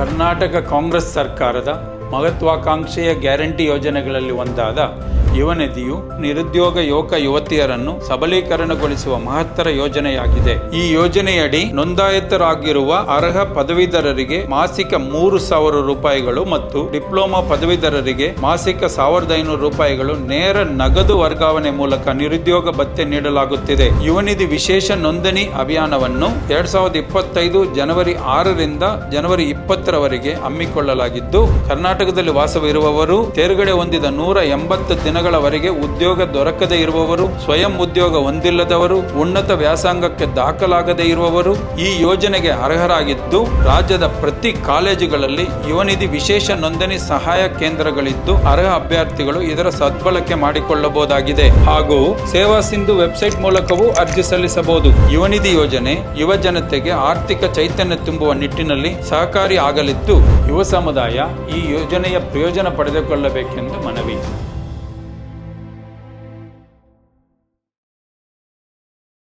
ಕರ್ನಾಟಕ ಕಾಂಗ್ರೆಸ್ ಸರ್ಕಾರದ ಮಹತ್ವಾಕಾಂಕ್ಷೆಯ ಗ್ಯಾರಂಟಿ ಯೋಜನೆಗಳಲ್ಲಿ ಒಂದಾದ ಯುವನಿಧಿಯು ನಿರುದ್ಯೋಗ ಯುವಕ ಯುವತಿಯರನ್ನು ಸಬಲೀಕರಣಗೊಳಿಸುವ ಮಹತ್ತರ ಯೋಜನೆಯಾಗಿದೆ. ಈ ಯೋಜನೆಯಡಿ ನೋಂದಾಯಿತರಾಗಿರುವ ಅರ್ಹ ಪದವೀಧರರಿಗೆ ಮಾಸಿಕ ಮೂರು ಸಾವಿರ ರೂಪಾಯಿಗಳು ಮತ್ತು ಡಿಪ್ಲೊಮಾ ಪದವೀಧರರಿಗೆ ಮಾಸಿಕ ಸಾವಿರದ ಐನೂರು ರೂಪಾಯಿಗಳು ನೇರ ನಗದು ವರ್ಗಾವಣೆ ಮೂಲಕ ನಿರುದ್ಯೋಗ ಭತ್ಯೆ ನೀಡಲಾಗುತ್ತಿದೆ. ಯುವನಿಧಿ ವಿಶೇಷ ನೋಂದಣಿ ಅಭಿಯಾನವನ್ನು ಎರಡ್ ಸಾವಿರದ ಇಪ್ಪತ್ತೈದು ಜನವರಿ ಆರರಿಂದ ಜನವರಿ ಇಪ್ಪತ್ತರವರೆಗೆ ಹಮ್ಮಿಕೊಳ್ಳಲಾಗಿದ್ದು, ಕರ್ನಾಟಕದಲ್ಲಿ ವಾಸವಿರುವವರು ತೇರ್ಗಡೆ ಹೊಂದಿದ ನೂರ ಎಂಬತ್ತು ದಿನಗಳವರೆಗೆ ಉದ್ಯೋಗ ದೊರಕದೇ ಇರುವವರು, ಸ್ವಯಂ ಉದ್ಯೋಗ ಹೊಂದಿಲ್ಲದವರು, ಉನ್ನತ ವ್ಯಾಸಂಗಕ್ಕೆ ದಾಖಲಾಗದೇ ಇರುವವರು ಈ ಯೋಜನೆಗೆ ಅರ್ಹರಾಗಿದ್ದು, ರಾಜ್ಯದ ಪ್ರತಿ ಕಾಲೇಜುಗಳಲ್ಲಿ ಯುವನಿಧಿ ವಿಶೇಷ ನೋಂದಣಿ ಸಹಾಯ ಕೇಂದ್ರಗಳಿದ್ದು ಅರ್ಹ ಅಭ್ಯರ್ಥಿಗಳು ಇದರ ಸದ್ಬಳಕೆ ಮಾಡಿಕೊಳ್ಳಬಹುದಾಗಿದೆ. ಹಾಗೂ ಸೇವಾ ಸಿಂಧು ವೆಬ್ಸೈಟ್ ಮೂಲಕವೂ ಅರ್ಜಿ ಸಲ್ಲಿಸಬಹುದು. ಯುವನಿಧಿ ಯೋಜನೆ ಯುವ ಜನತೆಗೆ ಆರ್ಥಿಕ ಚೈತನ್ಯ ತುಂಬುವ ನಿಟ್ಟಿನಲ್ಲಿ ಸಹಕಾರಿ ಆಗಲಿದ್ದು, ಯುವ ಸಮುದಾಯ ಈ ಯೋಜನೆಯ ಪ್ರಯೋಜನ ಪಡೆದುಕೊಳ್ಳಬೇಕೆಂದು ಮನವಿ.